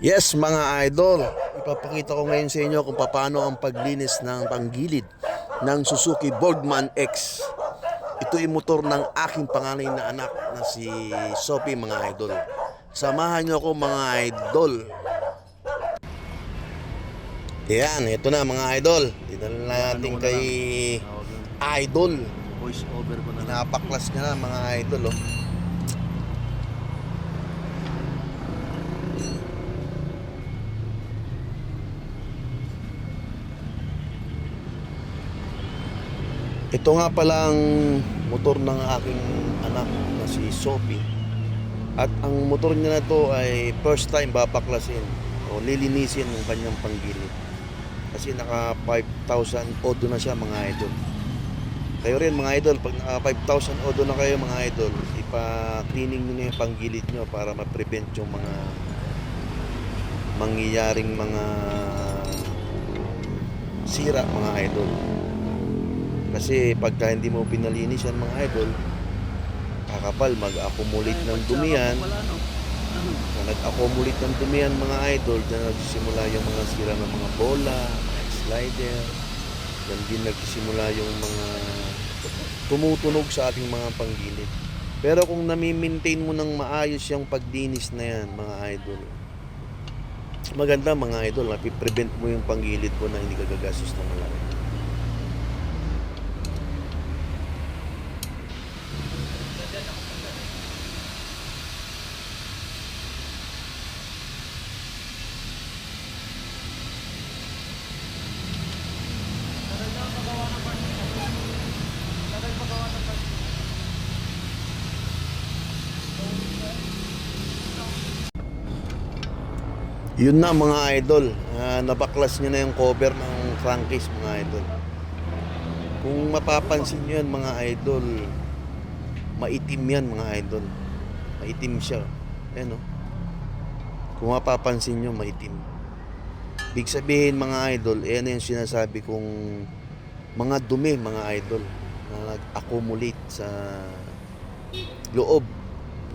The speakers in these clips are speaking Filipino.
Yes mga idol, ipapakita ko ngayon sa inyo kung paano ang paglinis ng panggilid ng Suzuki Boardman X. Ito yung motor ng aking panganay na anak na si Sophie mga idol. Samahan nyo ako mga idol. Yan, ito na mga idol. Dinala natin kay idol. Voice over ko na. Napaklas niya na mga idol oh. Ito nga pala ang motor ng aking anak na si Sophie. At ang motor niya na to ay first time babaklasin o lilinisin ng kanyang panggilid. Kasi naka 5,000 odo na siya mga idol. Kayo rin mga idol, pag naka 5,000 odo na kayo mga idol, ipa-cleaning nyo na yung panggilid nyo para ma-prevent yung mga mangyayaring mga sira mga idol. Kasi pagka hindi mo pinalinis yan mga idol, kakapal, mag-accumulate ng no. Kung nag-accumulate ng dumihan mga idol, dyan nagsisimula yung mga sira ng mga bola, slider. Yan din nagsisimula yung mga tumutunog sa ating mga panggilid. Pero kung nami-maintain mo ng maayos yung paglinis na yan, mga idol, maganda mga idol, prevent mo yung panggilid mo na hindi ka gagastos ng malaki. Yun na mga idol, Ah, nabaklas nyo na yung cover ng crankcase mga idol. Kung mapapansin nyo yan mga idol, maitim yan mga idol. Maitim siya. Ayan o. Kung mapapansin nyo, maitim. Big sabihin mga idol, ayan yung sinasabi kong mga dumi mga idol na nag-accumulate sa loob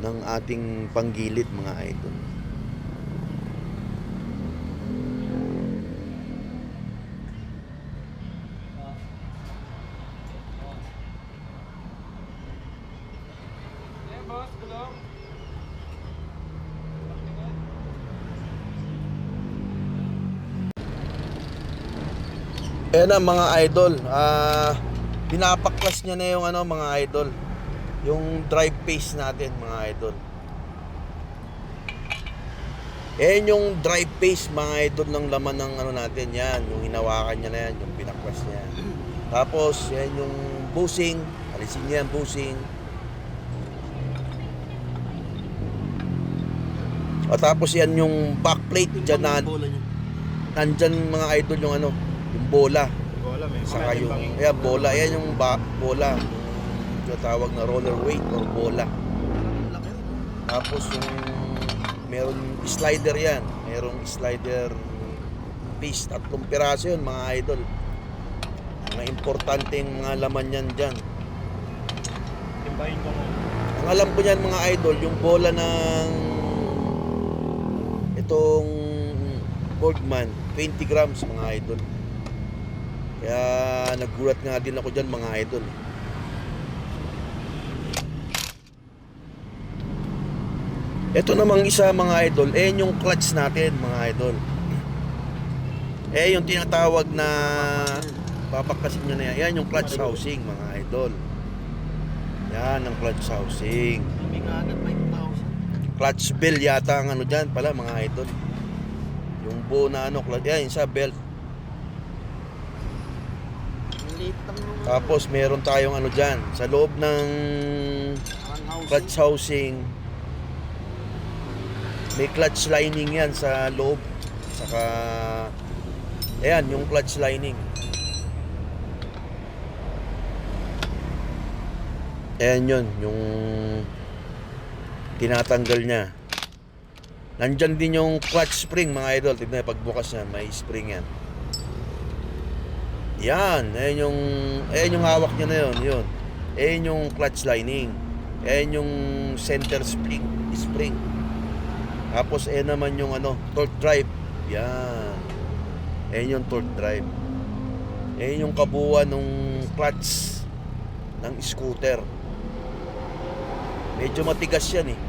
ng ating panggilid mga idol. Ayan na mga idol. Ah, pinapaklas niya na yung ano mga idol. Yung drive pace natin mga idol. Ayan yung drive pace mga idol ng laman ng ano natin yan. Yung hinawakan niya na yan, yung pinaklas niya. Tapos yan yung bushing. Alisin niya yung bushing. At tapos yan yung backplate dyan na, nandyan mga idol yung ano, yung bola. Bola, may Saka yung, ayan, bola. Ayan yung ba, bola. Yung tawag na roller weight or bola. Tapos yung meron slider yan. Merong slider piece. Tatlong piraso yun mga idol. Mga importanteng mga laman yan dyan. Timbahin ko. Ang alam ko niyan mga idol, yung bola ng itong Boardman, 20 grams mga idol. Kaya nagulat nga din ako dyan mga idol. Ito namang isa mga idol, eh yung clutch natin mga idol. Eh yung tinatawag na papakasin nyo na yan, yan yung clutch housing mga idol. Yan ang clutch housing. May kaagad 5,000. Clutch bell yata ang ano dyan pala mga idol. Yung buo na ano, clutch, yan sa belt. Tapos meron tayong ano dyan, sa loob ng clutch housing, may clutch lining yan sa loob. Saka, ayan, yung clutch lining. Ayan yun, yung tinatanggal niya. Nandyan din yung clutch spring mga idol. Tignan pagbukas niya, may spring yan. Yan, ayan yung, ayan yung hawak niya na yun, yun. Ayan yung clutch lining. Ayan yung center spring, spring. Tapos eh naman yung ano, torque drive. Yan. Eh yung torque drive. Eh yung kabuuan ng clutch ng scooter. Medyo matigas yan eh.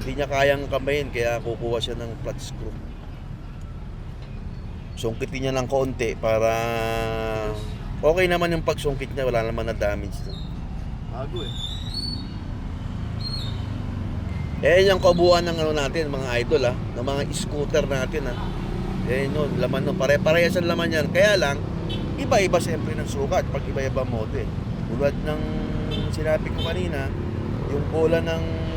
Hindi niya kayang kamayin kaya kukuha siya ng clutch screw. Sungkitin niya ng konti para okay naman yung pagsungkit niya, wala naman na damage. Bago eh. Eh, yung kabuuan ng ano natin, mga idol ah, ng mga scooter natin ah. Eh, no, laman no, pare-parehas ang laman yan. Kaya lang, iba-iba siyempre ng sukat pag iba-iba model. Tulad ng sinabi ko kanina, yung bola ng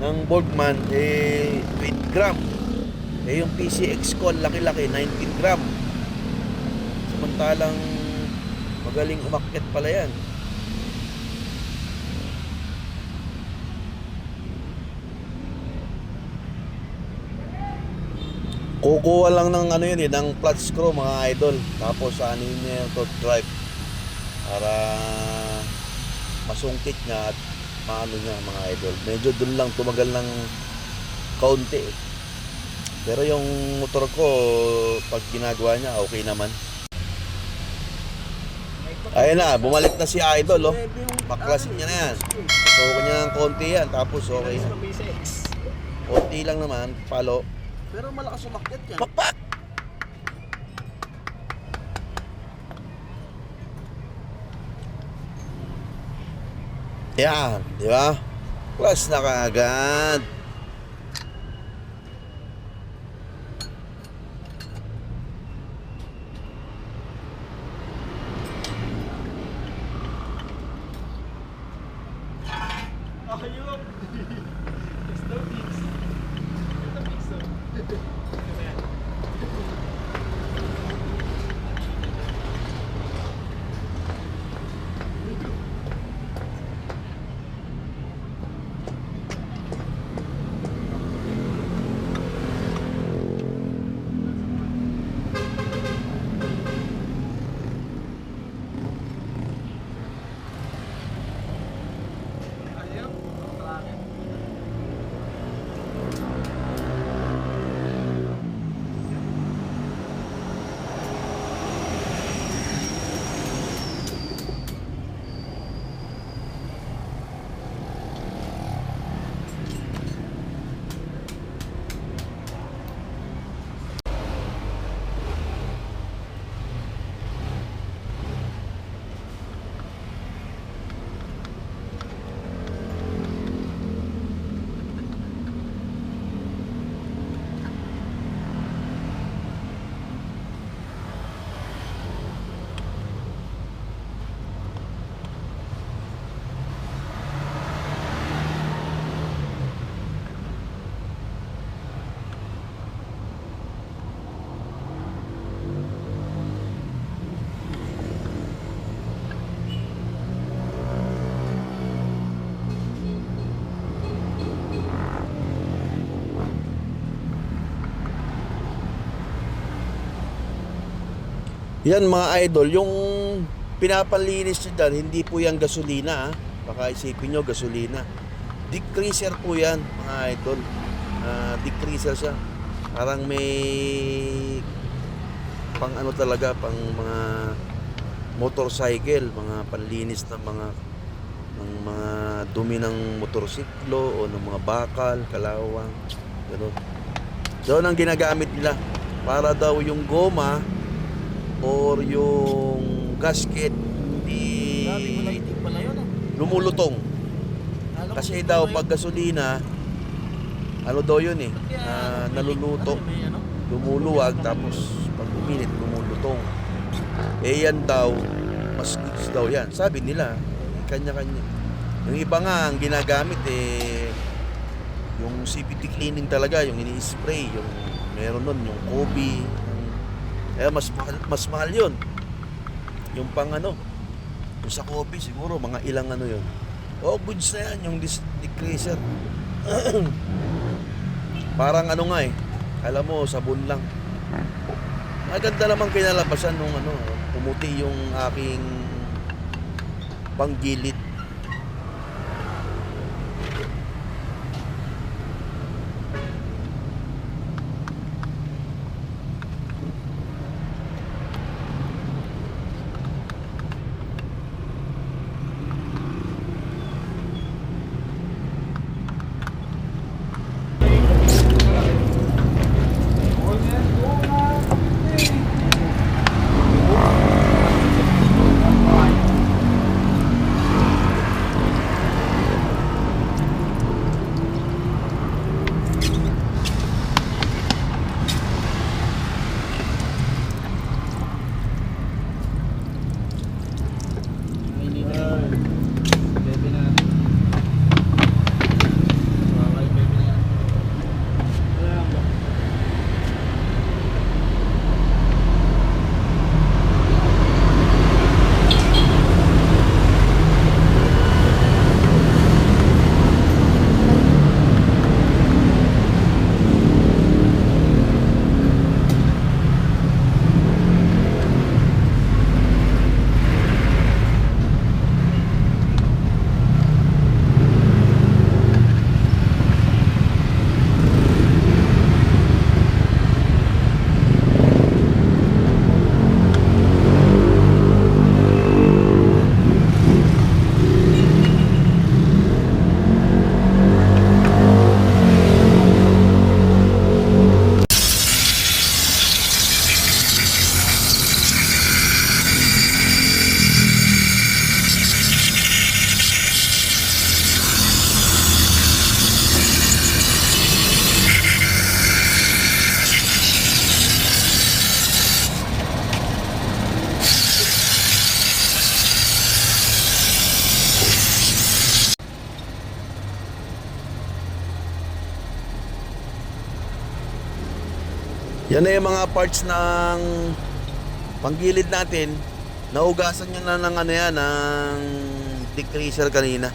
ng Boardman, eh, 20 gram. Eh, yung PCX ang laki-laki, 19 gram. Samantalang magaling umakyat pala yan. Kukuha lang ng ano yun eh, ng flat screw mga idol. Tapos ano yun yung torque drive. Para masungkit niya at maano niya mga idol. Medyo dun lang tumagal ng kaunti eh. Pero yung motor ko, pag ginagawa niya, okay naman. Ayun na, bumalik na si Idol, oh. Baklasin niya na yan. So, kanya ng konti yan, tapos okay na. Konti lang naman, palo. Pero malakas umakyat yan. Pakpak! Yan, di ba? Plus na kaagad. Yan mga idol, yung pinapalinis nyo dyan, hindi po yan gasolina. ah. Baka isipin nyo, gasolina. Decreaser po yan, mga idol. Ah, decreaser siya. Parang may pang ano talaga, pang mga motorcycle, mga panlinis ng mga ng mga dumi ng motorsiklo o ng mga bakal, kalawang, gano'n. Doon ang ginagamit nila para daw yung goma or yung gasket hindi ah. lumulutong. Kasi daw pag gasolina, ano daw yun eh, Kaya, ah, naluluto, ano, lumuluwag, tapos pag uminit, lumulutong. Eh yan daw, mas goods daw yan. Sabi nila, kanya-kanya. Yung iba nga, ang ginagamit eh, yung CPT cleaning talaga, yung ini-spray, yung meron nun, yung Kobe, eh mas mahal, mas mahal yun. Yung pang ano, yung sa Kobe siguro, mga ilang ano yun. Oh, goods na yan, yung dis- decreaser. Parang ano nga eh, alam mo, sabon lang. Maganda naman kinalabasan nung ano, pumuti yung aking panggilid. Yan na yung mga parts ng panggilid natin. Naugasan niya na ng ano yan, ng decreaser kanina.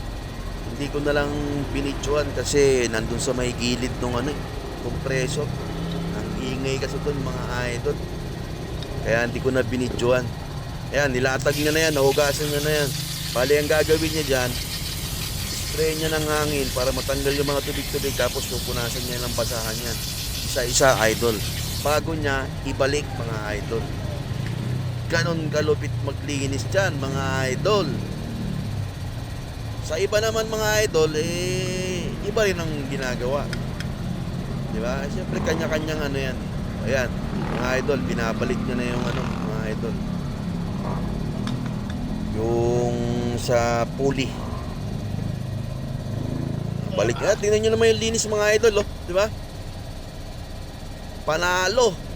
Hindi ko na lang binitsuhan kasi nandun sa may gilid ng ano, eh, compressor. Ang ingay kasi doon mga idol. Kaya hindi ko na binitsuhan. Ayan, nilatag niya na yan, nahugasan niya na yan. Bali, ang gagawin niya dyan, spray niya ng hangin para matanggal yung mga tubig-tubig tapos pupunasan niya ng basahan yan. Isa-isa, idol. Bago niya, ibalik mga idol. Ganon kalupit maglinis dyan, mga idol. Sa iba naman mga idol, eh, iba rin ang ginagawa. Di ba? Siyempre, kanya-kanyang ano yan. Ayan, mga idol, binabalik niya na yung ano, mga idol. Yung sa pulley. Balik na, tingnan nyo naman yung linis mga idol, oh. Di ba? Panalo.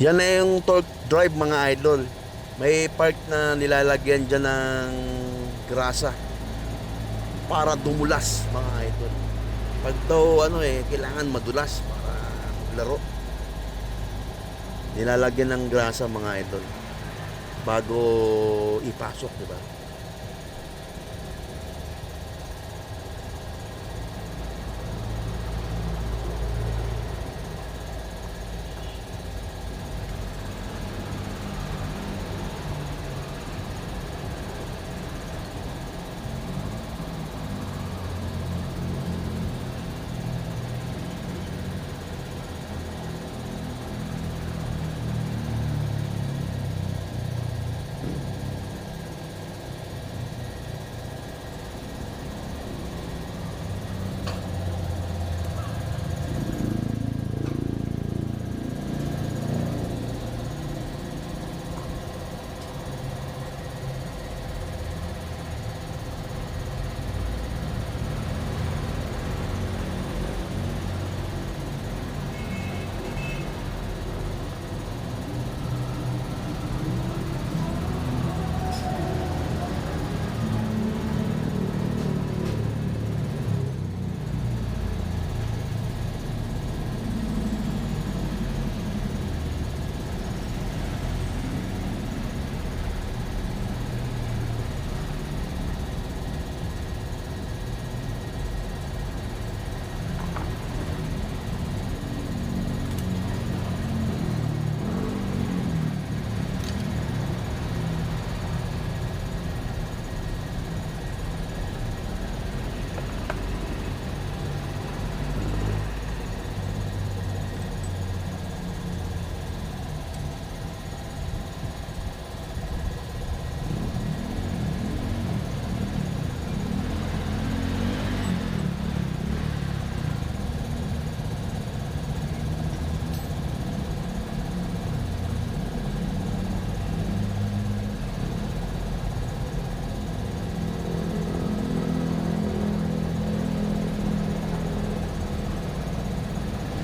Yan na yung torque drive mga idol. May part na nilalagyan dyan ng grasa para dumulas mga idol. Pag daw ano eh, kailangan madulas para laro. Nilalagyan ng grasa mga idol bago ipasok, di ba?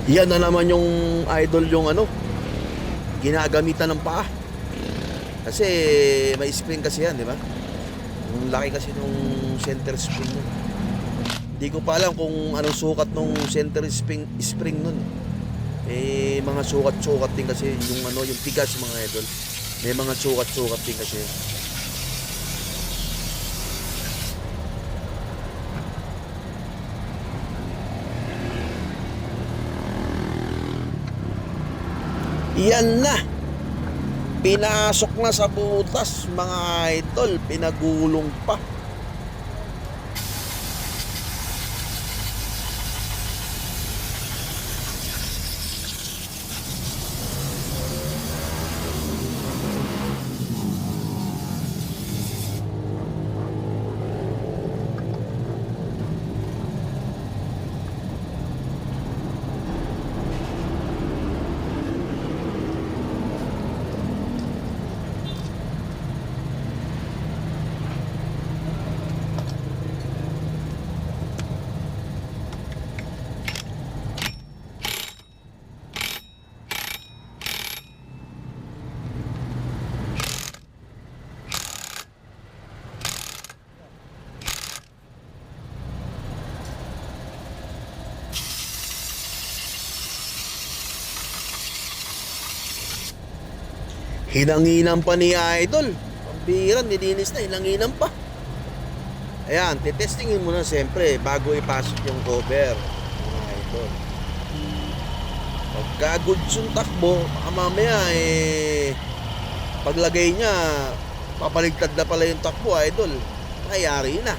Yan na naman yung idol yung ano, ginagamitan ng paa. Kasi may spring kasi yan, di ba? Ang laki kasi nung center spring nun. Hindi ko pa alam kung anong sukat nung center spring, spring nun. Eh, mga sukat-sukat din kasi yung ano, yung tigas mga idol. May mga sukat-sukat din kasi. Yan na. Pinasok na sa butas mga idol. Pinagulong pa. Hinanginan pa ni Idol. Pambiran, nilinis na, hinanginan pa. Ayan, titestingin mo na siyempre bago ipasok yung cover. Mga Idol. Pagka goods yung takbo, baka mamaya eh, paglagay niya, papaligtad na pala yung takbo, Idol. Nangyayari na.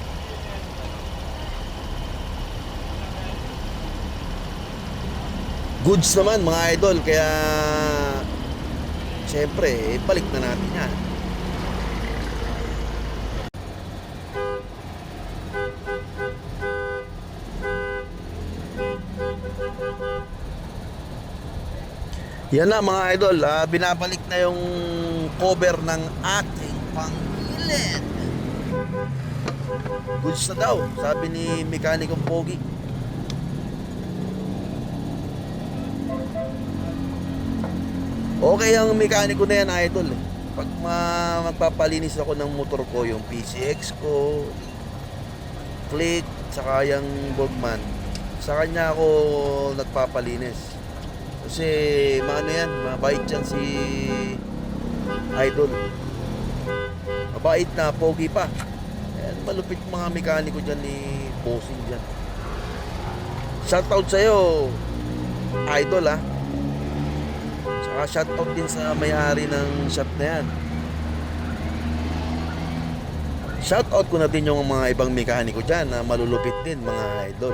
Goods naman mga idol, kaya Siyempre, eh, balik na natin yan. Yan na mga idol, ah, binabalik na yung cover ng ating pangilid. Goods na daw, sabi ni Mekanikong Pogi. Okay ang mekaniko na yan, idol. eh. Pag ma- magpapalinis ako ng motor ko, yung PCX ko, click, saka yung Borgman, sa kanya ako nagpapalinis. Kasi maano yan, mabait yan si idol. Mabait na, pogi pa. Ayan, malupit mga mekaniko dyan ni Bossing dyan. Shoutout sa'yo, idol ah. Saka shoutout din sa may-ari ng shop na yan. Shoutout ko na din yung mga ibang mekaniko dyan na malulupit din mga idol.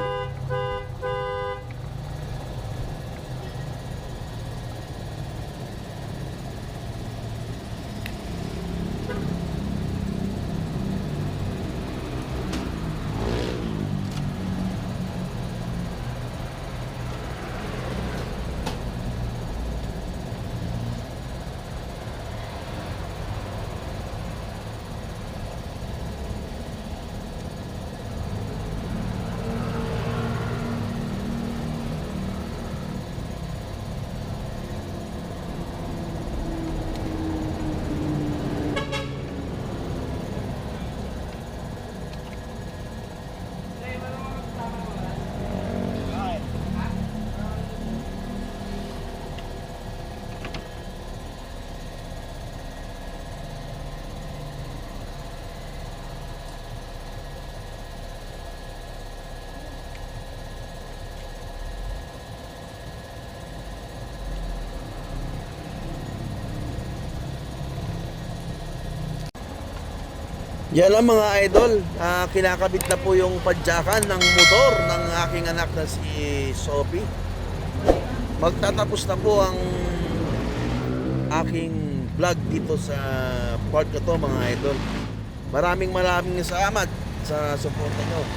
Yan lang mga idol, Ah, kinakabit na po yung padyakan ng motor ng aking anak na si Sophie. Magtatapos na po ang aking vlog dito sa part na to mga idol. Maraming maraming salamat sa suporta nyo.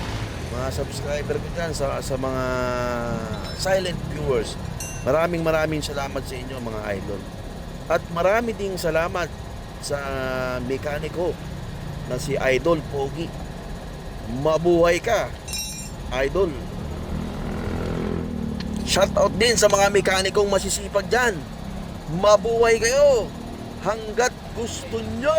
Mga subscriber ko dyan, sa, sa mga silent viewers. Maraming maraming salamat sa inyo mga idol. At marami ding salamat sa mekaniko na si Idol Pogi. Mabuhay ka, Idol. Shoutout din sa mga mekanikong masisipag dyan. Mabuhay kayo hanggat gusto nyo.